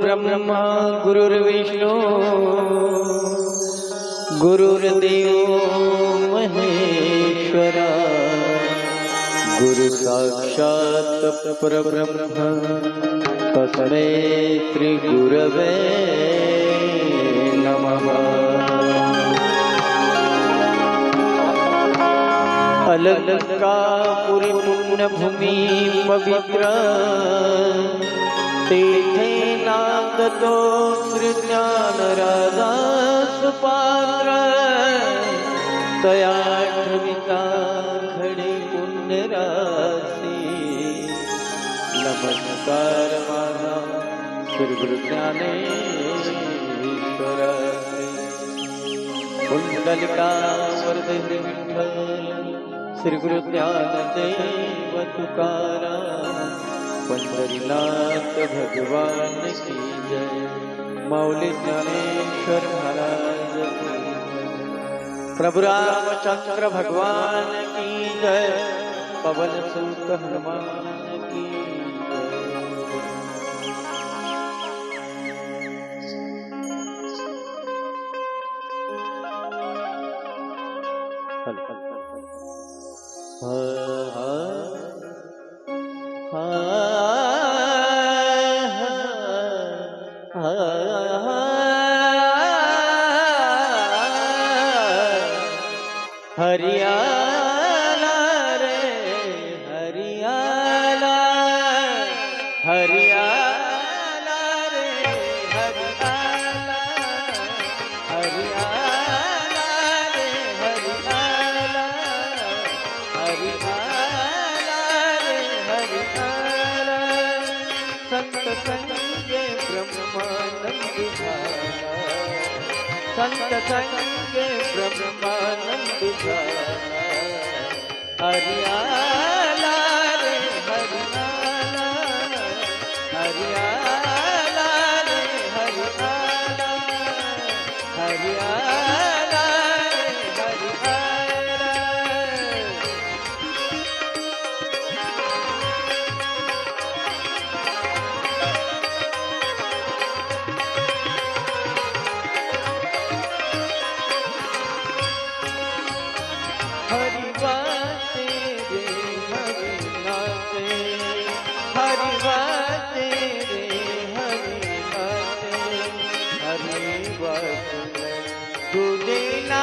ब्रह्म गुरुर्विष्णु गुरुर्देव महेश्वरा गुरुसाक्षात् परब्रह्म तस्मै त्रिगुरवे नमः अलंकापुरी पुण्यभूमी पवित्र तेथे लागतो राजा सुपात्र तया ठविता खडे पुण्यरासी नमस्कार माझा श्रीगुरुज्ञानेश्वर कुंडलिका वर्धे विठ्ठल श्री गुरु ज्ञानदेव तुकारा पंडरीनाथ भगवान की जय मौली ज्ञानेश्वर महाराज प्रभु रामचंद्र भगवान की जय पवन सूत हनुमान की जय हल हल हरि संत संग ब्रह्मानंद हरियाला हरियाला हरियाला দুদিনা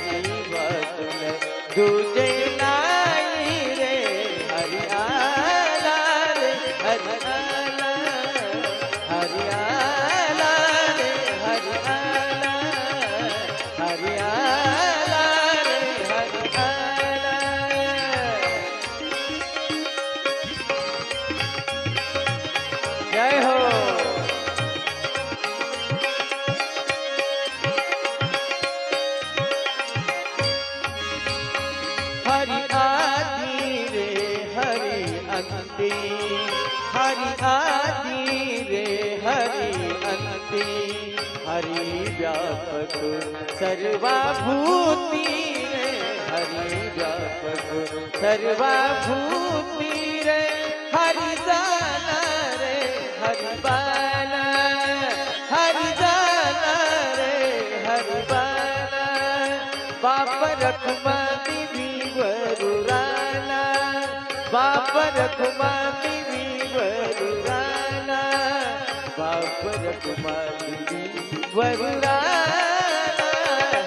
हकीमत दूजे अंती हरि आदि रे हरि अंती हरि व्यापक सर्वाभूति रे हरि व्यापक सर्वाभूति रे हरि जाना रे हरि बाना हरि जाना रे हरि बाना बाप रखमानी बापर कुमारी वरुराला बापर कुमारी वरुराला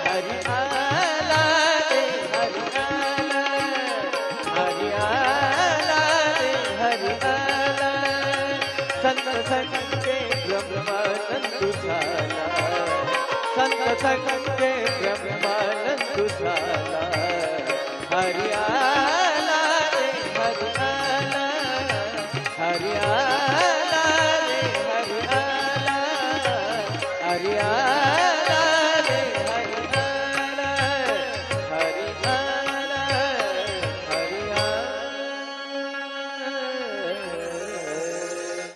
हरि आला रे हरि आला हरि हरि आला संत संत